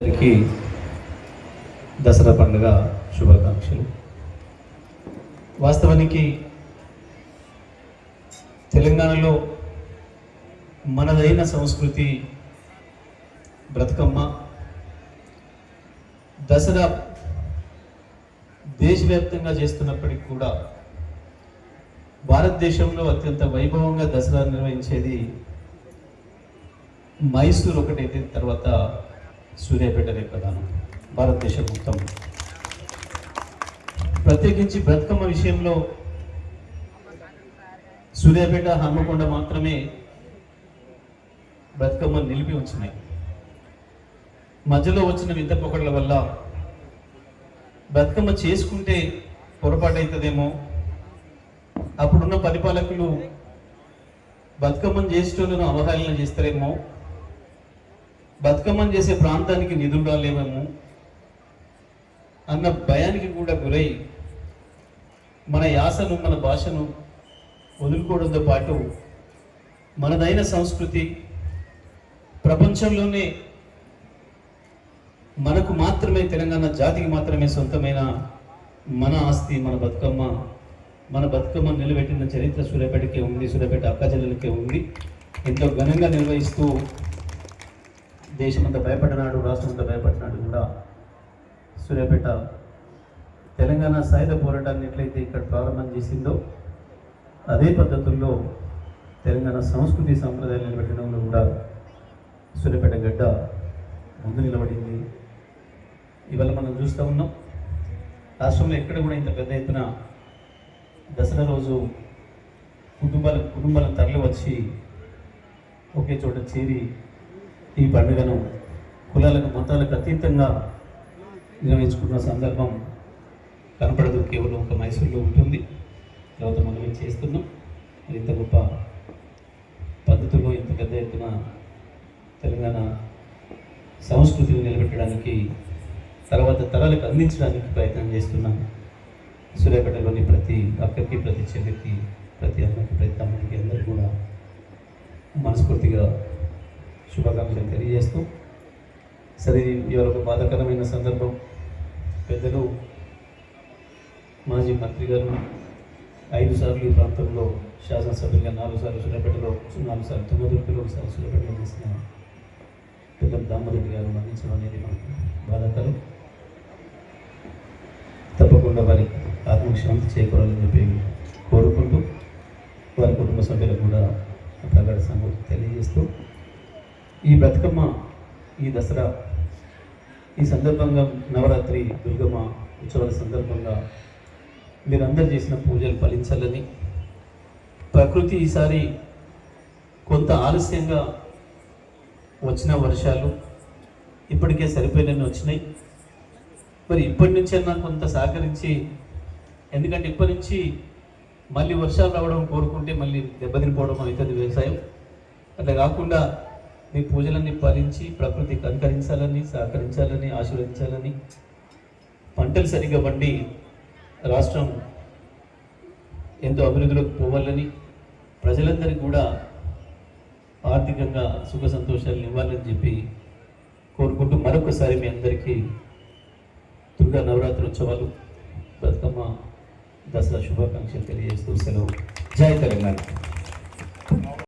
అందరికీ దసరా పండుగ శుభాకాంక్షలు. వాస్తవానికి తెలంగాణలో మనదైన సంస్కృతి బ్రతుకమ్మ దసరా దేశవ్యాప్తంగా చేస్తున్నప్పటికీ కూడా భారతదేశంలో అత్యంత వైభవంగా దసరా నిర్వహించేది మైసూర్ ఒకటైతే తర్వాత సూర్యాపేటనే ప్రధానం. భారతదేశం మొత్తం ప్రత్యేకించి బ్రతుకమ్మ విషయంలో సూర్యాపేట హన్మకొండ మాత్రమే బతుకమ్మ నిలిపి ఉంచినాయి. మధ్యలో వచ్చిన వింత పొగడ్ల వల్ల బతుకమ్మ చేసుకుంటే పొరపాటు అవుతుందేమో అప్పుడున్న పరిపాలకులు బతుకమ్మను చేసేటోళ్ళను అవహేళన చేస్తారేమో. బతుకమ్మను చేసే ప్రాంతానికి నిధులు రాలేమేమో అన్న భయానికి కూడా గురై మన యాసను మన భాషను వదులుకోవడంతో పాటు మనదైన సంస్కృతి ప్రపంచంలోనే మనకు మాత్రమే తెలంగాణ జాతికి మాత్రమే సొంతమైన మన ఆస్తి మన బతుకమ్మ మన బతుకమ్మ నిలబెట్టిన చరిత్ర సూర్యాపేటకే ఉంది సూర్యాపేట అక్కచెల్లెలకే ఉంది. ఎంతో ఘనంగా నిర్వహిస్తూ దేశమంతా భయపడినాడు రాష్ట్రమంతా భయపడినాడు కూడా సూర్యాపేట తెలంగాణ సాయుధ పోరాటాన్ని ఎట్లయితే ఇక్కడ ప్రారంభం చేసిందో అదే పద్ధతుల్లో తెలంగాణ సంస్కృతి సంప్రదాయాలు నిలబెట్టడంలో కూడా సూర్యాపేట గడ్డ ముందు నిలబడింది. ఇవాళ మనం చూస్తూ ఉన్నాం రాష్ట్రంలో ఎక్కడ కూడా ఇంత పెద్ద ఎత్తున దసరా రోజు కుటుంబాల కుటుంబాల తరలి వచ్చి ఒకే చోట చేరి ఈ పండుగను కులాలకు మతాలకు అతీతంగా నిర్వహించుకున్న సందర్భం కనపడదు. కేవలం ఒక మైసూరులో ఉంటుంది. తర్వాత మనం చేస్తున్నాం? మరి ఇంత గొప్ప పద్ధతుల్లో ఇంత పెద్ద ఎత్తున తెలంగాణ సంస్కృతిని నిలబెట్టడానికి తర్వాత తరాలకు అందించడానికి ప్రయత్నం చేస్తున్నాం సూర్యాపేటలోని ప్రతి అక్కకి ప్రతి చెల్లికి ప్రతి అన్నకి ప్రతి తమ్ముడికి అందరూ కూడా మనస్ఫూర్తిగా శుభాకాంక్షలు తెలియజేస్తూ సరే ఇవాళ ఒక బాధాకరమైన సందర్భం పెద్దలు మాజీ మంత్రి గారు ఐదు సార్లు ఈ ప్రాంతంలో శాసనసభ్యులుగా నాలుగు సార్లు సూర్యాపేటలో నాలుగు సార్లు తొమ్మిది ఒకసారి సూర్యాపేటలో చేసిన పెద్ద దామరెడ్డి గారు మరణించడం అనేది మనకు బాధాకరం. తప్పకుండా వారి ఆత్మకు శాంతి చేకూరాలని చెప్పి కోరుకుంటూ వారి కుటుంబ సభ్యులకు కూడా ప్రగాఢ సంగతి తెలియజేస్తూ ఈ బతుకమ్మ ఈ దసరా ఈ సందర్భంగా నవరాత్రి దుర్గమ్మ ఉత్సవాల సందర్భంగా మీరందరూ చేసిన పూజలు ఫలించాలని ప్రకృతి ఈసారి కొంత ఆలస్యంగా వచ్చిన వర్షాలు ఇప్పటికే సరిపోయినని వచ్చినాయి. మరి ఇప్పటి నుంచైనా కొంత సహకరించి ఎందుకంటే ఇప్పటి నుంచి మళ్ళీ వర్షాలు రావడం కోరుకుంటే మళ్ళీ దెబ్బతినిపోవడం అవుతుంది వ్యవసాయం. అట్లా కాకుండా మీ పూజలన్నీ ఫలించి ప్రకృతి కనుకరించాలని సహకరించాలని ఆశీర్వదించాలని పంటలు సరిగ్గా పండి రాష్ట్రం ఎంతో అభివృద్ధిలోకి పోవాలని ప్రజలందరికీ కూడా ఆర్థికంగా సుఖ సంతోషాలు ఇవ్వాలని చెప్పి కోరుకుంటూ మరొకసారి మీ అందరికీ దుర్గా నవరాత్రి ఉత్సవాలు బతుకమ్మ దసరా శుభాకాంక్షలు తెలియజేస్తూ సెలవు. జై తెలంగాణ.